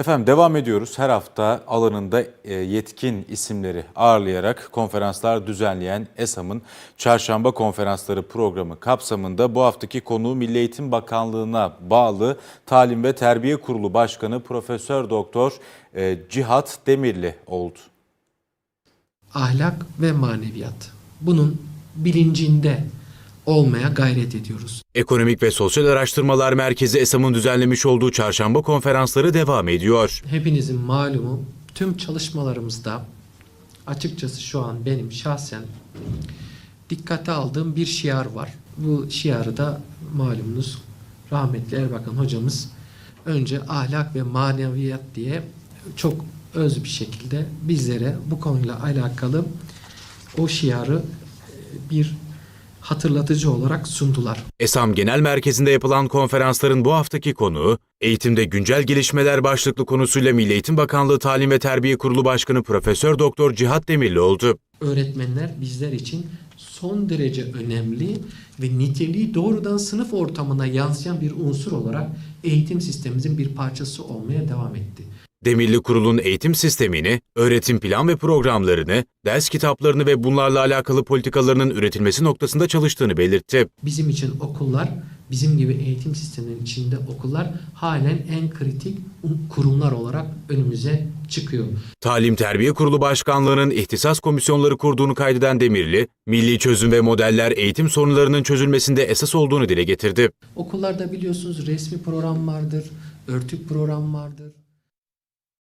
Efendim devam ediyoruz. Her hafta alanında e, yetkin isimleri ağırlayarak konferanslar düzenleyen ESAM'ın Çarşamba Konferansları programı kapsamında bu haftaki konuğu Milli Eğitim Bakanlığı'na bağlı Talim ve Terbiye Kurulu Başkanı Profesör Doktor e, Cihat Demirli oldu. ahlak ve maneviyat. Bunun bilincinde olmaya gayret ediyoruz. Ekonomik ve Sosyal Araştırmalar Merkezi ESAM'ın düzenlemiş olduğu çarşamba konferansları devam ediyor. Hepinizin malumu tüm çalışmalarımızda açıkçası şu an benim şahsen dikkate aldığım bir şiar var. Bu şiarı da malumunuz rahmetli Erbakan hocamız önce ahlak ve maneviyat diye çok öz bir şekilde bizlere bu konuyla alakalı o şiarı bir hatırlatıcı olarak sundular. ESAM Genel Merkezi'nde yapılan konferansların bu haftaki konuğu, eğitimde güncel gelişmeler başlıklı konusuyla Milli Eğitim Bakanlığı Talim ve Terbiye Kurulu Başkanı Profesör Doktor Cihat Demirli oldu. öğretmenler bizler için son derece önemli ve niteliği doğrudan sınıf ortamına yansıyan bir unsur olarak eğitim sistemimizin bir parçası olmaya devam etti. Demirli Kurul'un eğitim sistemini, öğretim plan ve programlarını, ders kitaplarını ve bunlarla alakalı politikalarının üretilmesi noktasında çalıştığını belirtti. Bizim için okullar, bizim gibi eğitim sisteminin içinde okullar halen en kritik kurumlar olarak önümüze çıkıyor. Talim Terbiye Kurulu Başkanlığı'nın ihtisas komisyonları kurduğunu kaydeden Demirli, milli çözüm ve modeller eğitim sorunlarının çözülmesinde esas olduğunu dile getirdi. Okullarda biliyorsunuz resmi program vardır, örtük program vardır.